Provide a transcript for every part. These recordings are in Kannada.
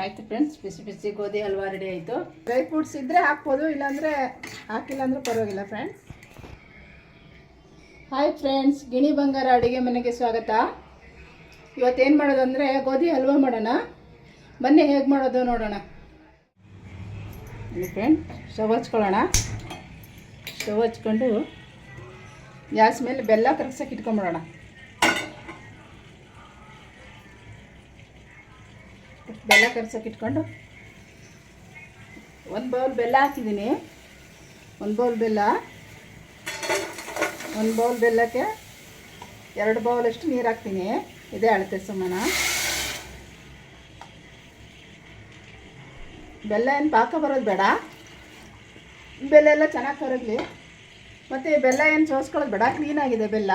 ಆಯ್ತು ಫ್ರೆಂಡ್ಸ್ ಬಿಸಿ ಬಿಸಿ ಗೋಧಿ ಹಲ್ವಾ ರೆಡಿ ಆಯಿತು? ಡ್ರೈ ಫ್ರೂಟ್ಸ್ ಇದ್ದರೆ ಹಾಕ್ಬೋದು, ಇಲ್ಲಾಂದರೆ ಹಾಕಿಲ್ಲ ಅಂದರೂ ಪರವಾಗಿಲ್ಲ ಫ್ರೆಂಡ್ಸ್ ಹಾಯ್ ಫ್ರೆಂಡ್ಸ್ ಗಿಣಿ ಬಂಗಾರ ಅಡುಗೆ ಮನೆಗೆ ಸ್ವಾಗತ. ಇವತ್ತೇನು ಮಾಡೋದು ಅಂದರೆ ಗೋಧಿ ಹಲ್ವಾ ಮಾಡೋಣ. ಬನ್ನಿ ಹೇಗೆ ಮಾಡೋದು ನೋಡೋಣ. ಫ್ರೆಂಡ್ಸ್ ಸ್ಟವ್ ಹಚ್ಕೊಳ್ಳೋಣ. ಸ್ಟವ್ ಹಚ್ಕೊಂಡು ಗ್ಯಾಸ್ ಮೇಲೆ ಬೆಲ್ಲ ಕರಗ್ಸಕ್ಕೆ ಇಟ್ಕೊಂಬಿಡೋಣ. ಬೆಲ್ಲ ಕರ್ಸೋಕೆ ಇಟ್ಕೊಂಡು ಒಂದು ಬೌಲ್ ಬೆಲ್ಲ ಹಾಕಿದ್ದೀನಿ. ಒಂದು ಬೌಲ್ ಬೆಲ್ಲ. ಒಂದು ಬೌಲ್ ಬೆಲ್ಲಕ್ಕೆ ಎರಡು ಬೌಲಷ್ಟು ನೀರು ಹಾಕ್ತೀನಿ. ಇದೇ ಅಳತೆ ಸುಮ್ಮನ ಬೆಲ್ಲ ಏನು ಪಾಕ ಬರೋದು ಬೇಡ. ಬೆಲ್ಲ ಎಲ್ಲ ಚೆನ್ನಾಗಿ ಕರಗಲಿ. ಮತ್ತು ಬೆಲ್ಲ ಏನು ಸೋಸ್ಕೊಳ್ಳೋದು ಬೇಡ. ಕ್ಲೀನಾಗಿದೆ ಬೆಲ್ಲ.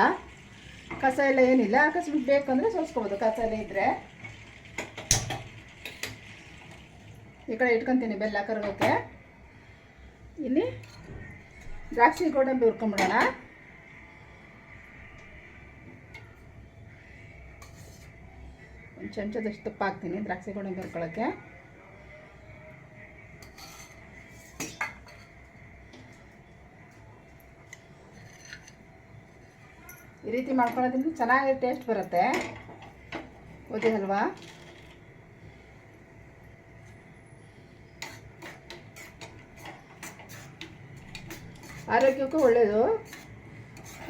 ಕಸ ಎಲ್ಲ ಏನಿಲ್ಲ. ಅಕಸ್ಮಾತ್ ಬೇಕಂದರೆ ಸೋಸ್ಕೊಬೋದು. ಕಸ ಎಲ್ಲ ಇದ್ದರೆ ಈ ಕಡೆ ಇಟ್ಕೊತೀನಿ ಬೆಲ್ಲ ಕರಗೋಕ್ಕೆ ಇಲ್ಲಿ ದ್ರಾಕ್ಷಿ ಗೋಡಂಬಿ ಹುರ್ಕೊಂಬಿಡೋಣ. ಒಂದು ಚಮಚದಷ್ಟು ತುಪ್ಪ ಹಾಕ್ತೀನಿ ದ್ರಾಕ್ಷಿ ಗೋಡಂಬಿ ಹುರ್ಕೊಳ್ಳೋಕ್ಕೆ ಈ ರೀತಿ ಮಾಡ್ಕೊಳ್ಳೋದ್ರಿಂದ ಚೆನ್ನಾಗಿ ಟೇಸ್ಟ್ ಬರುತ್ತೆ. ಓದಿ ಹಲ್ವಾ ಆರೋಗ್ಯಕ್ಕೂ ಒಳ್ಳೆಯದು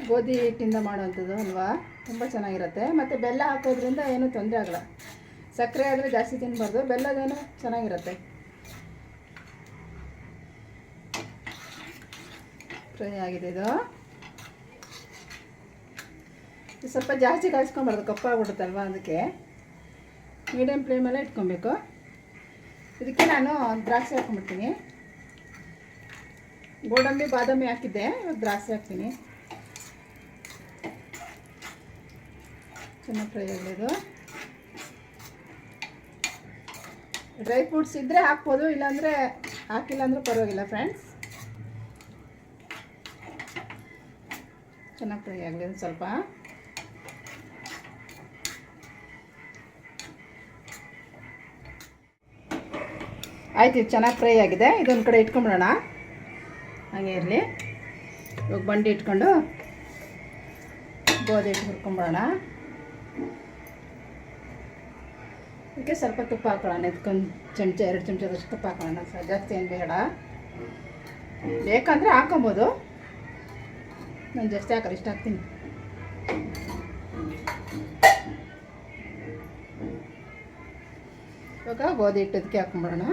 ಗೋಧಿ ಹಿಟ್ಟಿಂದ ಮಾಡುವಂಥದ್ದು ಅಲ್ವಾ? ತುಂಬ ಚೆನ್ನಾಗಿರುತ್ತೆ. ಮತ್ತು ಬೆಲ್ಲ ಹಾಕೋದ್ರಿಂದ ಏನೂ ತೊಂದರೆ ಆಗಲ್ಲ. ಸಕ್ಕರೆ ಆದರೆ ಜಾಸ್ತಿ ತಿನ್ನಬಾರ್ದು ಬೆಲ್ಲದೇನು ಚೆನ್ನಾಗಿರುತ್ತೆ. ಫ್ರೈ ಆಗಿದೆ ಇದು. ಸ್ವಲ್ಪ ಜಾಸ್ತಿ ಕಾಯಿಸ್ಕೊಬಾರ್ದು. ಕಪ್ಪಾಗ್ಬಿಡುತ್ತಲ್ವ ಅದಕ್ಕೆ. ಮೀಡಿಯಮ್ ಫ್ಲೇಮಲ್ಲೇ ಇಟ್ಕೊಬೇಕು. ಇದಕ್ಕೆ ನಾನು ದ್ರಾಕ್ಷಿ ಹಾಕ್ಕೊಂಬಿಡ್ತೀನಿ ಗೋಡಂಬಿ, ಬಾದಾಮಿ ಹಾಕಿದ್ದೆ. ಇವಾಗ ದ್ರಾಕ್ಷಿ ಹಾಕ್ತೀನಿ. ಚೆನ್ನಾಗಿ ಫ್ರೈ ಆಗಲಿದು. ಡ್ರೈ ಫ್ರೂಟ್ಸ್ ಇದ್ದರೆ ಹಾಕ್ಬೋದು, ಇಲ್ಲಾಂದರೆ ಹಾಕಿಲ್ಲ ಅಂದರೆ ಪರವಾಗಿಲ್ಲ ಫ್ರೆಂಡ್ಸ್ ಚೆನ್ನಾಗಿ ಫ್ರೈ ಆಗಲಿ ಸ್ವಲ್ಪ. ಆಯ್ತು, ಇದು ಚೆನ್ನಾಗಿ ಫ್ರೈ ಆಗಿದೆ. ಇದೊಂದು ಕಡೆ ಇಟ್ಕೊಂಬಿಡೋಣ ಹಾಗೆ ಇರಲಿ. ಇವಾಗ ಬಂಡಿ ಇಟ್ಕೊಂಡು ಗೋಧಿ ಹಿಟ್ಟು ಹುರ್ಕೊಂಬಿಡೋಣ ಅದಕ್ಕೆ ಸ್ವಲ್ಪ ತುಪ್ಪ ಹಾಕೊಳ್ಳೋಣ. ಇದಕ್ಕೊಂದು ಚಮಚ, ಎರಡು ಚಮಚದಷ್ಟು ತುಪ್ಪ ಹಾಕೊಳ್ಳೋಣ. ಸರ್ ಜಾಸ್ತಿ ಏನು ಬೇಡ. ಬೇಕಂದರೆ ಹಾಕೊಬೋದು ನಾನು ಜಾಸ್ತಿ ಹಾಕಲ್ಲ, ಇಷ್ಟ ಹಾಕ್ತೀನಿ. ಇವಾಗ ಗೋಧಿ ಹಿಟ್ಟು ಅದಕ್ಕೆ ಹಾಕ್ಕೊಂಬಿಡೋಣ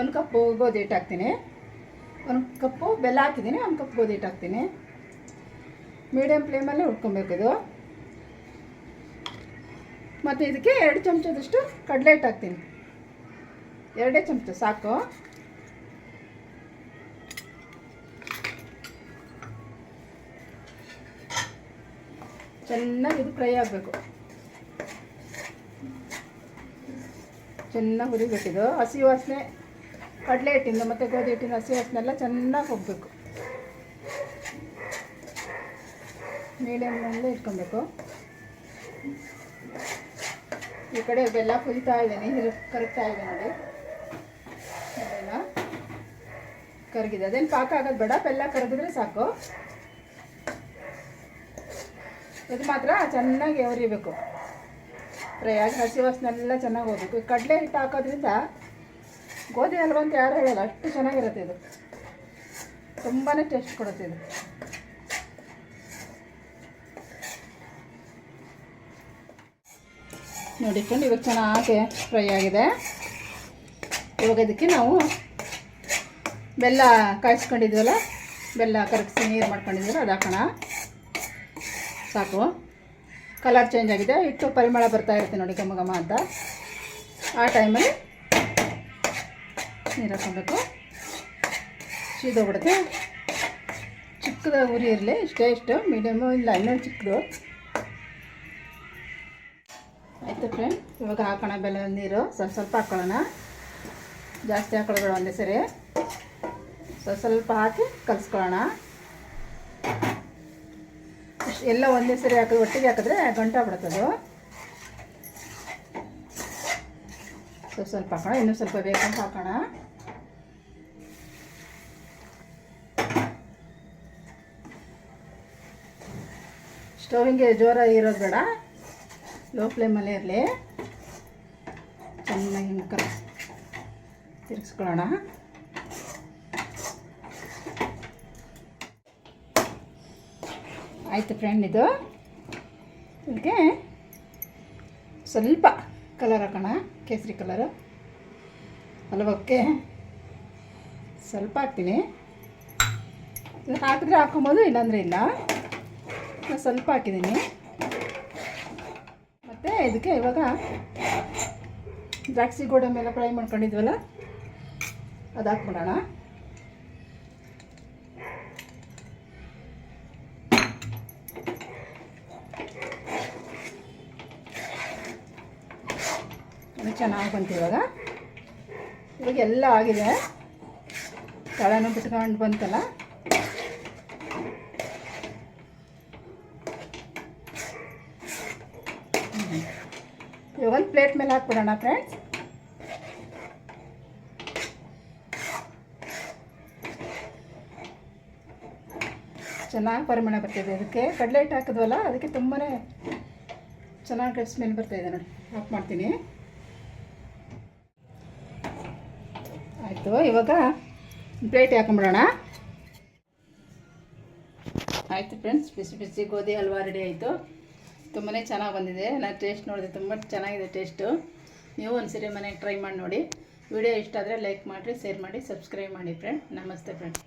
ಒಂದು ಕಪ್ಪು ಗೋಧಿ ಹಿಟ್ಟು ಹಾಕ್ತೀನಿ. ಒಂದು ಕಪ್ಪು ಬೆಲ್ಲ ಹಾಕಿದ್ದೀನಿ, ಒಂದು ಕಪ್ ಗೋಧಿ ಹಿಟ್ಟು ಹಾಕ್ತೀನಿ. ಮೀಡಿಯಮ್ ಫ್ಲೇಮಲ್ಲೇ ಹುಡ್ಕೊಬೇಕು ಇದು. ಮತ್ತು ಇದಕ್ಕೆ ಎರಡು ಚಮಚದಷ್ಟು ಕಡಲೆ ಹಿಟ್ಟು ಹಾಕ್ತೀನಿ. ಎರಡೇ ಚಮಚ, ಸಾಕು. ಚೆನ್ನಾಗಿ ಇದು ಫ್ರೈ ಆಗಬೇಕು. ಚೆನ್ನಾಗಿ ಹುರಿಬೇಕಿದು ಹಸಿ ವಾಸನೆ ಕಡಲೆ ಹಿಟ್ಟಿಂದ ಮತ್ತು ಗೋಧಿ ಹಿಟ್ಟಿನ ಹಸಿ ಹಸಿನೆಲ್ಲ ಚೆನ್ನಾಗಿ ಹೋಗಬೇಕು ಮೀಡಿಯಮ್ನಲ್ಲೇ ಇಟ್ಕೊಬೇಕು. ಈ ಕಡೆ ಬೆಲ್ಲ ಕುದಿತಾ ಇದೆ ನೀರು ಕರಗ್ತಾ ಇದೆ ನೋಡಿ. ಬೆಲ್ಲ ಕರಗಿದೆ. ಅದೇನು ಪಾಕ ಆಗೋದು ಬೇಡ, ಬೆಲ್ಲ ಕರಗಿದ್ರೆ ಸಾಕು. ಇದು ಮಾತ್ರ ಚೆನ್ನಾಗಿ ಹೊರಿಬೇಕು ಫ್ರೈ ಆಗಿ ಹಸಿ ವಾಸನೆಲ್ಲ ಚೆನ್ನಾಗಿ ಹೋಗ್ಬೇಕು. ಕಡಲೆ ಹಿಟ್ಟು ಹಾಕೋದ್ರಿಂದ ಗೋಧಿ ಹಲ್ವ ಅಂತ ಯಾರು ಹೇಳಲ್ಲ, ಅಷ್ಟು ಚೆನ್ನಾಗಿರುತ್ತೆ ಇದು. ತುಂಬಾ ಟೇಸ್ಟ್ ಕೊಡುತ್ತೆ ಇದು. ನೋಡಿ ಫ್ರೆಂಡ್ ಇವಾಗ ಚೆನ್ನಾಗಿ ಫ್ರೈ ಆಗಿದೆ. ಇವಾಗ ಇದಕ್ಕೆ ನಾವು ಬೆಲ್ಲ ಕಾಯಿಸ್ಕೊಂಡಿದ್ವಲ್ಲ, ಬೆಲ್ಲ ಕರಗಿಸಿ ನೀರು ಮಾಡ್ಕೊಂಡಿದ್ದೀವಲ್ಲ ಅದು ಹಾಕೋಣ. ಸಾಕು. ಕಲರ್ ಚೇಂಜ್ ಆಗಿದೆ. ಹಿಟ್ಟು ಪರಿಮಳ ಬರ್ತಾ ಇರುತ್ತೆ ನೋಡಿ ಘಮ ಘಮ ಅಂತ. ಆ ಟೈಮಲ್ಲಿ ನೀರು ಹಾಕ್ಕೊಬೇಕು. ಸೀದೋಗ್ಬಿಡುತ್ತೆ ಚಿಕ್ಕದ ಉರಿ ಇರಲಿ, ಇಷ್ಟೇ ಇಷ್ಟು. ಮೀಡಿಯಮು ಇಲ್ಲ, ಇನ್ನೊಂದು ಚಿಕ್ಕದು. ಆಯಿತು ಫ್ರೆಂಡ್ ಇವಾಗ ಹಾಕೋಣ ಬೆಲ್ಲ ನೀರು. ಸ್ವಲ್ಪ ಸ್ವಲ್ಪ ಹಾಕ್ಕೊಳ್ಳೋಣ ಜಾಸ್ತಿ ಹಾಕೊಳ್ಬೇಡ ಒಂದೇ ಸರಿ. ಸ್ವಲ್ಪ ಸ್ವಲ್ಪ ಹಾಕಿ ಕಲಿಸ್ಕೊಳ್ಳೋಣ. ಎಲ್ಲ ಒಂದೇ ಸರಿ ಹಾಕಿದ್ರೆ ಒಟ್ಟಿಗೆ ಹಾಕಿದ್ರೆ ಗಂಟಾಗ್ಬಿಡುತ್ತದು ಬಿಡುತ್ತದು ಸ್ವಲ್ಪ ಸ್ವಲ್ಪ ಹಾಕೋಣ. ಇನ್ನೂ ಸ್ವಲ್ಪ ಬೇಕಂತ ಹಾಕೋಣ. ಸ್ಟೌವಿಗೆ ಜೋರಾಗಿ ಇರೋದು ಬೇಡ. ಲೋ ಫ್ಲೇಮಲ್ಲೇ ಇರಲಿ. ಚೆನ್ನಾಗಿ ಹಿಂಗೆ ತಿರುಗಿಸ್ಕೊಳ್ಳೋಣ. ಆಯಿತು ಫ್ರೆಂಡ್ ಇದು. ಇದಕ್ಕೆ ಸ್ವಲ್ಪ ಕಲರ್ ಹಾಕೋಣ, ಕೇಸರಿ ಕಲರು. ಹಲವಕ್ಕೆ ಸ್ವಲ್ಪ ಹಾಕ್ತೀನಿ. ಹಾಕಿದ್ರೆ ಹಾಕೊಬೋದು ಇಲ್ಲಾಂದರೆ ಇಲ್ಲ. ಸ್ವಲ್ಪ ಹಾಕಿದ್ದೀನಿ. ಮತ್ತು ಇದಕ್ಕೆ ಇವಾಗ ದ್ರಾಕ್ಷಿ ಗೋಡಂಬಿ ಎಲ್ಲ ಫ್ರೈ ಮಾಡ್ಕೊಂಡಿದ್ವಲ್ಲ, ಅದು ಹಾಕ್ಬಿಡೋಣ. ಅದು ಚೆನ್ನಾಗಿ ಬಂತು ಇವಾಗ. ಇವಾಗ ಎಲ್ಲ ಆಗಿದೆ. ತಳನೂ ಬಿಟ್ಕೊಂಡು ಬಂತಲ್ಲ. ಇವಾಗ ಪ್ಲೇಟ್ ಮೇಲೆ ಹಾಕ್ಬಿಡೋಣ ಫ್ರೆಂಡ್ಸ್. ಚೆನ್ನಾಗಿ ಪರಿಮಳ ಬರ್ತಿದೆ ಅದಕ್ಕೆ ಕಡಲೆ ಹಿಟ್ಟು ಹಾಕಿದ್ವಲ್ಲ, ಅದಕ್ಕೆ ತುಂಬಾ ಚೆನ್ನಾಗಿ ಸ್ಮೆಲ್ ಬರ್ತಾಯಿದೆ ನೋಡಿ. ಹಾಕ್ ಮಾಡ್ತೀನಿ. ಆಯಿತು. ಇವಾಗ ಪ್ಲೇಟ್ ಹಾಕೊಂಬಿಡೋಣ. ಆಯಿತು ಫ್ರೆಂಡ್ಸ್ ಬಿಸಿ ಬಿಸಿ ಗೋಧಿ ಹಲ್ವಾ ರೆಡಿ ಆಯಿತು. ತುಂಬಾ ಚೆನ್ನಾಗಿ ಬಂದಿದೆ. ನಾನು ಟೇಸ್ಟ್ ನೋಡಿದೆ, ತುಂಬ ಚೆನ್ನಾಗಿದೆ ಟೇಸ್ಟು ನೀವು ಒಂದ್ಸರಿ ಮನೆಗೆ ಟ್ರೈ ಮಾಡಿ ನೋಡಿ. ವಿಡಿಯೋ ಇಷ್ಟ ಆದರೆ ಲೈಕ್ ಮಾಡಿರಿ ಶೇರ್ ಮಾಡಿ ಸಬ್ಸ್ಕ್ರೈಬ್ ಮಾಡಿ ಫ್ರೆಂಡ್ ನಮಸ್ತೆ ಫ್ರೆಂಡ್